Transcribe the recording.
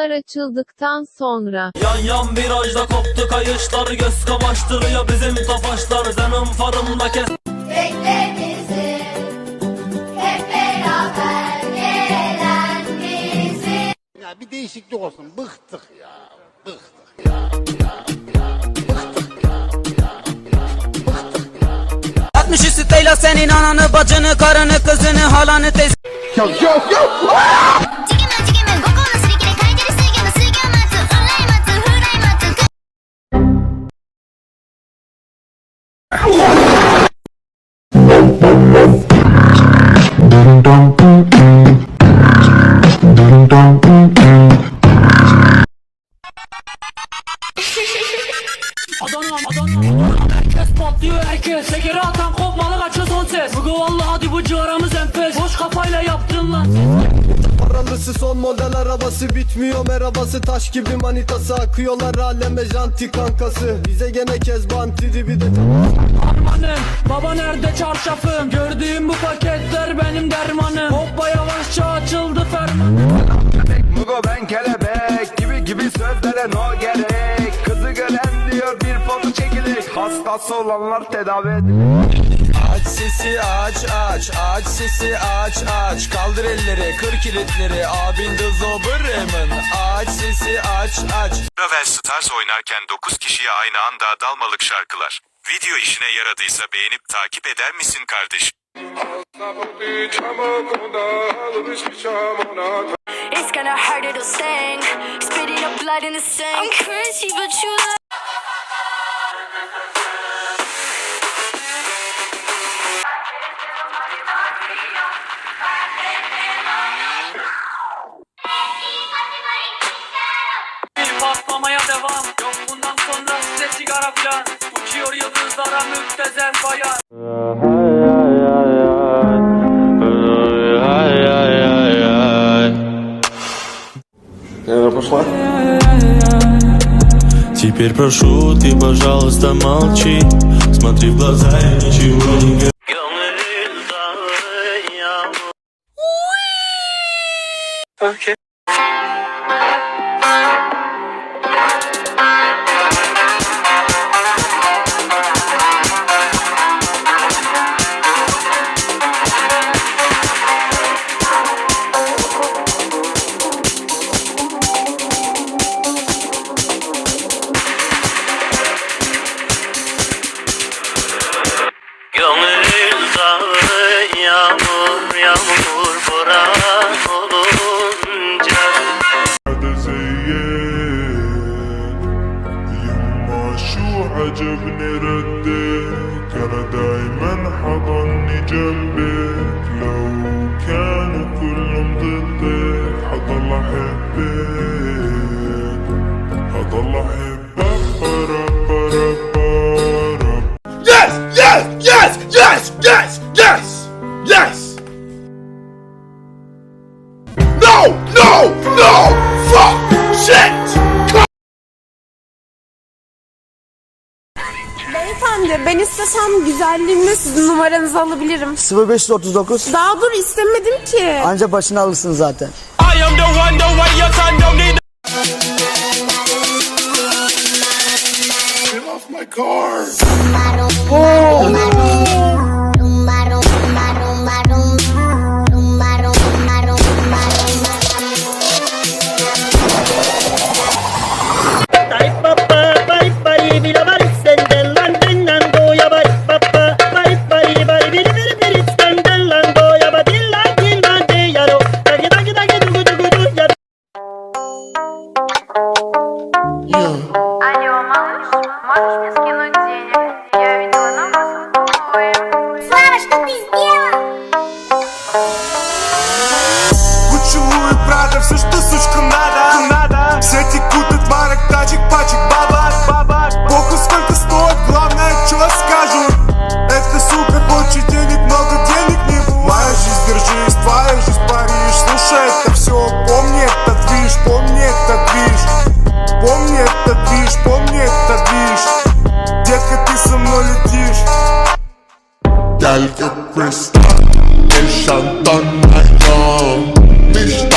Yollar açıldıktan sonra. Yan yan virajda koptu kayışlar Göz kamaştırıyor bizim tofaşlar Zenim farımda kes. Bekle Hep beraber gelen bizi. Bir değişiklik olsun bıktık ya Bıktık. Ya, ya, ya, bıktık ya, senin ananı bacını karını kızını halanı tez Yok yok yok. Adana Adana Herkes patlıyor herkes Sekeri atan kopmalı kaçıyor son ses. Bugü valla hadi bu civarımız enfes. Boş kafayla yaptın lan. Paralısı son model arabası bitmiyor. Merhabası taş gibi manitası akıyorlar. Aleme janti kankası. Bize gene kezban tribi de Annem baba nerede çarşafım? Gördüğüm bu paketler benim dermanım. Hoppa yavaşça açıldı ferman Mugo ben kelebek gibi gibi sözlere no gerek Hastası olanlar tedavi edilir Aç sesi aç aç aç sesi aç aç. Kaldır elleri kır kilitleri. Abin de zobırımın aç sesi aç aç. Ravel Stars oynarken 9 kişiye aynı anda dalmalık şarkılar. Video işine yaradıysa beğenip takip eder misin kardeşim? It's gonna hurt it'll sting. Spitting up blood in the sink. I'm crazy but you like Muhtara müptezen bayan. Пошла? Теперь прошу, ты, пожалуйста, молчи. Смотри в глаза и ничего не говори. عجبني ردك أنا دايما حضني جنبك. لو كانوا كلهم ضدك حضل احبك حضل برب Beyefendi ben istesem güzelliğimle sizin numaranızı alabilirim. 0539 Daha dur istemedim ki. Anca başını alırsın zaten. I am the one the way your son don't need можешь скинуть денег? Я видела номер свой. Слава, что ты сделал? Гуччи, Луи, Прада, все, что, сучка, надо. Все текут от марок, тачек, пачек, бабак. бабак. Похуй, а сколько стоит, главное, чего скажут. Это, сука, хочет денег, много денег не будет. Моя жизнь, держись, твоя жизнь, Париж, слушай, Delgepristan, ich an dann ein Raum, nicht